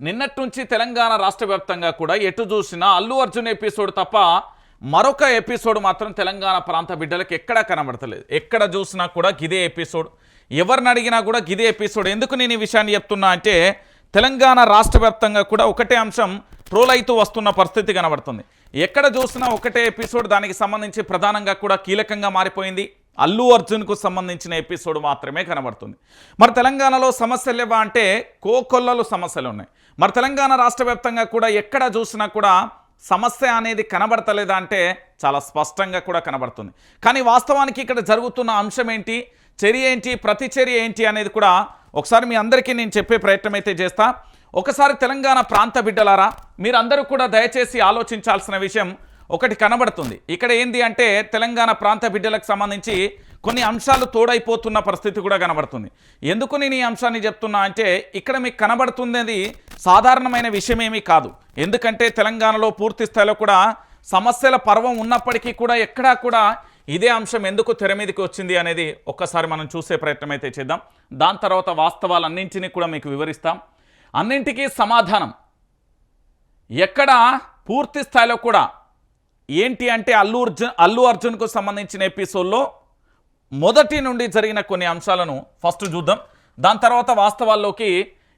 నిన్నటి నుంచి తెలంగాణ రాష్ట్ర వ్యాప్తంగా కూడా ఎటు చూసినా అల్లు అర్జున్ ఎపిసోడ్ తప్ప మరొక ఎపిసోడ్ మాత్రం తెలంగాణ ప్రాంత బిడ్డలకు ఎక్కడా కనబడతలేదు. ఎక్కడ చూసినా కూడా గిదే ఎపిసోడ్. ఎవరిని అడిగినా కూడా గిదే ఎపిసోడ్. ఎందుకు నేను ఈ విషయాన్ని చెప్తున్నా అంటే తెలంగాణ రాష్ట్ర వ్యాప్తంగా కూడా ఒకటే అంశం ట్రోల్ అవుతూ వస్తున్న పరిస్థితి కనబడుతుంది. ఎక్కడ చూసినా ఒకటే ఎపిసోడ్ దానికి సంబంధించి ప్రధానంగా కూడా కీలకంగా మారిపోయింది. అల్లు అర్జున్కు సంబంధించిన ఎపిసోడ్ మాత్రమే కనబడుతుంది. మరి తెలంగాణలో సమస్యలు లేవా అంటే కోకొల్లలు సమస్యలు ఉన్నాయి. మరి తెలంగాణ రాష్ట్ర వ్యాప్తంగా కూడా ఎక్కడ చూసినా కూడా సమస్య అనేది కనబడతలేదా అంటే చాలా స్పష్టంగా కూడా కనబడుతుంది. కానీ వాస్తవానికి ఇక్కడ జరుగుతున్న అంశం ఏంటి? చర్య ఏంటి? ప్రతిచర్య ఏంటి అనేది కూడా ఒకసారి మీ అందరికీ నేను చెప్పే ప్రయత్నం అయితే చేస్తా. ఒకసారి తెలంగాణ ప్రాంత బిడ్డలారా మీరందరూ కూడా దయచేసి ఆలోచించాల్సిన విషయం ఒకటి కనబడుతుంది. ఇక్కడ ఏంది అంటే తెలంగాణ ప్రాంత బిడ్డలకు సంబంధించి కొన్ని అంశాలు తోడైపోతున్న పరిస్థితి కూడా కనబడుతుంది. ఎందుకు నేను ఈ అంశాన్ని చెప్తున్నా అంటే ఇక్కడ మీకు కనబడుతున్నది సాధారణమైన విషయమేమీ కాదు. ఎందుకంటే తెలంగాణలో పూర్తి స్థాయిలో కూడా సమస్యల పర్వం ఉన్నప్పటికీ కూడా ఎక్కడా కూడా ఇదే అంశం ఎందుకు తెర మీదకి వచ్చింది అనేది ఒక్కసారి మనం చూసే ప్రయత్నం అయితే చేద్దాం. దాని తర్వాత వాస్తవాలన్నింటినీ కూడా మీకు వివరిస్తాం. అన్నింటికీ సమాధానం. ఎక్కడ పూర్తి స్థాయిలో కూడా ఏంటి అంటే అల్లు అర్జున్ అల్లు అర్జున్కు సంబంధించిన ఎపిసోడ్లో మొదటి నుండి జరిగిన కొన్ని అంశాలను ఫస్ట్ చూద్దాం. దాని తర్వాత వాస్తవాల్లోకి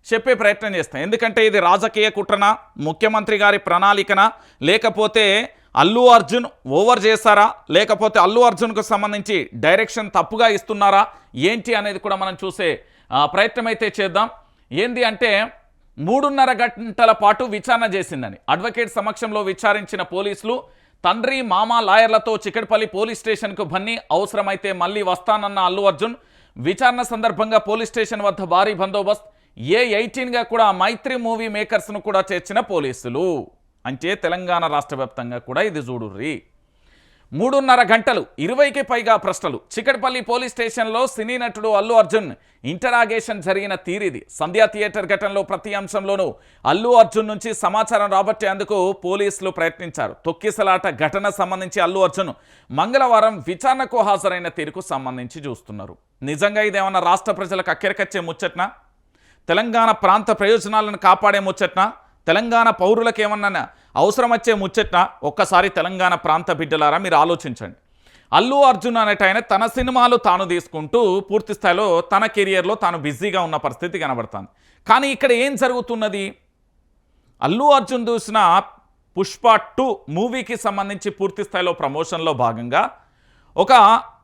చెప్పే ప్రయత్నం చేస్తాం. ఎందుకంటే ఇది రాజకీయ కుట్రనా ముఖ్యమంత్రి గారి ప్రణాళికన లేకపోతే అల్లు అర్జున్ ఓవర్ చేస్తారా లేకపోతే అల్లు అర్జున్కు సంబంధించి డైరెక్షన్ తప్పుగా ఇస్తున్నారా ఏంటి అనేది కూడా మనం చూసే ప్రయత్నం అయితే చేద్దాం. ఏంది అంటే మూడున్నర గంటల పాటు విచారణ చేసిందని అడ్వకేట్ సమక్షంలో విచారించిన పోలీసులు తండ్రి మామ లాయర్లతో చిక్కడపల్లి పోలీస్ స్టేషన్కు బన్ని. అవసరమైతే మళ్ళీ వస్తానన్న అల్లు అర్జున్. విచారణ సందర్భంగా పోలీస్ స్టేషన్ వద్ద భారీ బందోబస్త్. ఏ ఎయిటీన్గా కూడా మైత్రి మూవీ మేకర్స్ను కూడా చేర్చిన పోలీసులు. అంటే తెలంగాణ రాష్ట్ర వ్యాప్తంగా కూడా ఇది చూడుర్రి. మూడున్నర గంటలు ఇరవైకి పైగా ప్రశ్నలు. చికటపల్లి పోలీస్ స్టేషన్లో సినీ నటుడు అల్లు అర్జున్ ఇంటరాగేషన్ జరిగిన తీరిది. సంధ్యా థియేటర్ ఘటనలో ప్రతి అంశంలోనూ అల్లు అర్జున్ నుంచి సమాచారం రాబట్టేందుకు పోలీసులు ప్రయత్నించారు. తొక్కిసలాట ఘటన సంబంధించి అల్లు అర్జున్ మంగళవారం విచారణకు హాజరైన తీరుకు సంబంధించి చూస్తున్నారు. నిజంగా ఇదేమన్నా రాష్ట్ర ప్రజలకు అక్కెరకచ్చే ముచ్చట్నా? తెలంగాణ ప్రాంత ప్రయోజనాలను కాపాడే ముచ్చట్న? తెలంగాణ పౌరులకు ఏమన్నా అవసరం వచ్చే ముచ్చట్న ఒక్కసారి తెలంగాణ ప్రాంత బిడ్డలారా మీరు ఆలోచించండి. అల్లు అర్జున్ అనేట ఆయన తన సినిమాలు తాను తీసుకుంటూ పూర్తి స్థాయిలో తన కెరియర్లో తాను బిజీగా ఉన్న పరిస్థితి కనబడుతుంది. కానీ ఇక్కడ ఏం జరుగుతున్నది? అల్లు అర్జున్ చూసిన పుష్ప టూ మూవీకి సంబంధించి పూర్తి స్థాయిలో ప్రమోషన్లో భాగంగా ఒక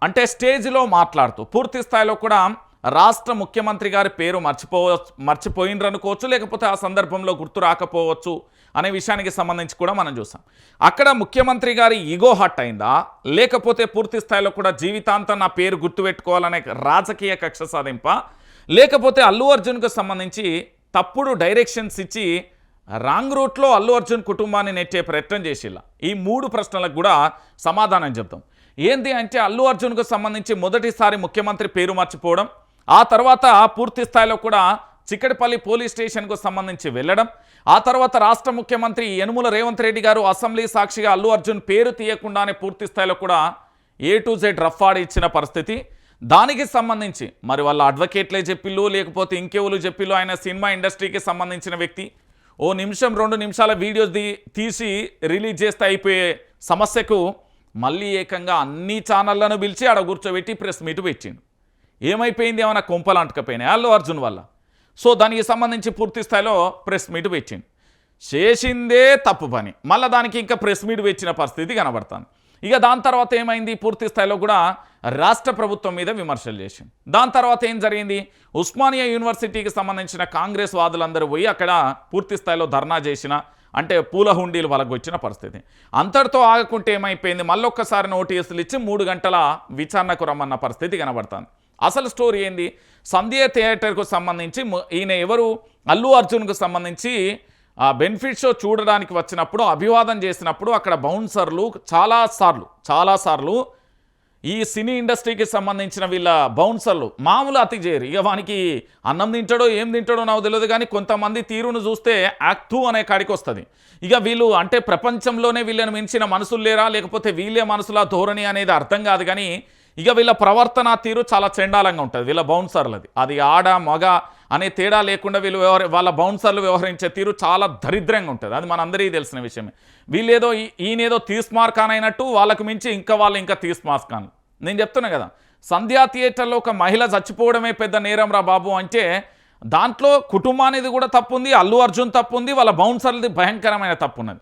అంటే స్టేజ్లో మాట్లాడుతూ పూర్తి స్థాయిలో కూడా రాష్ట్ర ముఖ్యమంత్రి గారి పేరు మర్చిపోవ మర్చిపోయినరు అనుకోవచ్చు లేకపోతే ఆ సందర్భంలో గుర్తు రాకపోవచ్చు అనే విషయానికి సంబంధించి కూడా మనం చూసాం. అక్కడ ముఖ్యమంత్రి గారి ఈగో హట్ అయిందా? లేకపోతే పూర్తి స్థాయిలో కూడా జీవితాంతం నా పేరు గుర్తుపెట్టుకోవాలనే రాజకీయ కక్ష సాధింప? లేకపోతే అల్లు అర్జున్కు సంబంధించి తప్పుడు డైరెక్షన్స్ ఇచ్చి రాంగ్ రూట్లో అల్లు అర్జున్ కుటుంబాన్ని నెట్టే ప్రయత్నం చేసిల్ల ఈ మూడు ప్రశ్నలకు కూడా సమాధానం చెప్తాం. ఏంది అంటే అల్లు అర్జున్కు సంబంధించి మొదటిసారి ముఖ్యమంత్రి పేరు మర్చిపోవడం? ఆ తర్వాత పూర్తి స్థాయిలో కూడా చిక్కడపల్లి పోలీస్ స్టేషన్కు సంబంధించి వెళ్ళడం. ఆ తర్వాత రాష్ట్ర ముఖ్యమంత్రి యనుమల రేవంత్ రెడ్డి గారు అసెంబ్లీ సాక్షిగా అల్లు అర్జున్ పేరు తీయకుండానే పూర్తి స్థాయిలో కూడా ఏ టు జెడ్ రఫ్ ఇచ్చిన పరిస్థితి. దానికి సంబంధించి మరి వాళ్ళ అడ్వకేట్లే చెప్పిళ్ళు లేకపోతే ఇంకెవరు చెప్పిళ్ళు ఆయన సినిమా ఇండస్ట్రీకి సంబంధించిన వ్యక్తి. ఓ నిమిషం రెండు నిమిషాల వీడియోస్ తీసి రిలీజ్ చేస్తే అయిపోయే సమస్యకు మళ్ళీ ఏకంగా అన్ని ఛానళ్ళను పిలిచి ఆడ కూర్చోబెట్టి ప్రెస్ మీట్ పెట్టిండు. ఏమైపోయింది? ఏమైనా కొంపలు అంటకపోయినాయి? అల్లు అర్జున్ వల్ల. సో దానికి సంబంధించి పూర్తి స్థాయిలో ప్రెస్ మీట్ పెట్టింది చేసిందే తప్పు పని. మళ్ళీ దానికి ఇంకా ప్రెస్ మీట్ పెట్టిన పరిస్థితి కనబడుతుంది. ఇక దాని తర్వాత ఏమైంది? పూర్తి స్థాయిలో కూడా రాష్ట్ర ప్రభుత్వం మీద విమర్శలు చేసింది దాని తర్వాత ఏం జరిగింది? ఉస్మానియా యూనివర్సిటీకి సంబంధించిన కాంగ్రెస్ వాదులందరూ పోయి అక్కడ పూర్తి స్థాయిలో ధర్నా చేసిన అంటే పూల హుండీలు వాళ్ళకు వచ్చిన పరిస్థితి. అంతటితో ఆగకుంటే ఏమైపోయింది? మళ్ళొక్కసారి నోటీసులు ఇచ్చి మూడు గంటల విచారణకు రమ్మన్న పరిస్థితి కనబడుతుంది. అసలు స్టోరీ ఏంది? సంధ్య థియేటర్కు సంబంధించి ఈయన ఎవరు? అల్లు అర్జున్కు సంబంధించి ఆ బెనిఫిట్ షో చూడడానికి వచ్చినప్పుడు అభివాదం చేసినప్పుడు అక్కడ బౌన్సర్లు చాలాసార్లు చాలాసార్లు ఈ సినీ ఇండస్ట్రీకి సంబంధించిన వీళ్ళ బౌన్సర్లు మామూలు అతి చేయరు ఇక వానికి అన్నం తింటాడో ఏం తింటాడో నాకు తెలియదు కానీ కొంతమంది తీరును చూస్తే యాక్టు అనే కాడికి వస్తుంది. ఇక వీళ్ళు అంటే ప్రపంచంలోనే వీళ్ళని మించిన మనసులు లేరా? లేకపోతే వీళ్ళే మనసులా ధోరణి అనేది అర్థం కాదు కానీ ఇక వీళ్ళ ప్రవర్తన తీరు చాలా చెండాలంగా ఉంటుంది. వీళ్ళ బౌన్సర్లది అది. ఆడ మగ అనే తేడా లేకుండా వీళ్ళు వ్యవహరి వాళ్ళ బౌన్సర్లు వ్యవహరించే తీరు చాలా దరిద్రంగా ఉంటుంది. అది మనందరికీ తెలిసిన విషయమే. వీళ్ళేదో ఈ- ఈయనేదో తీస్మార్కాన్ అయినట్టు వాళ్ళకు మించి ఇంకా వాళ్ళు ఇంకా తీస్మార్కాన్ నేను చెప్తున్నా కదా సంధ్యా థియేటర్లో ఒక మహిళ చచ్చిపోవడమే పెద్ద నేరం రా బాబు అంటే దాంట్లో కుటుంబానిది కూడా తప్పు ఉంది అల్లు అర్జున్ తప్పు ఉంది వాళ్ళ బౌన్సర్లది భయంకరమైన తప్పు ఉన్నది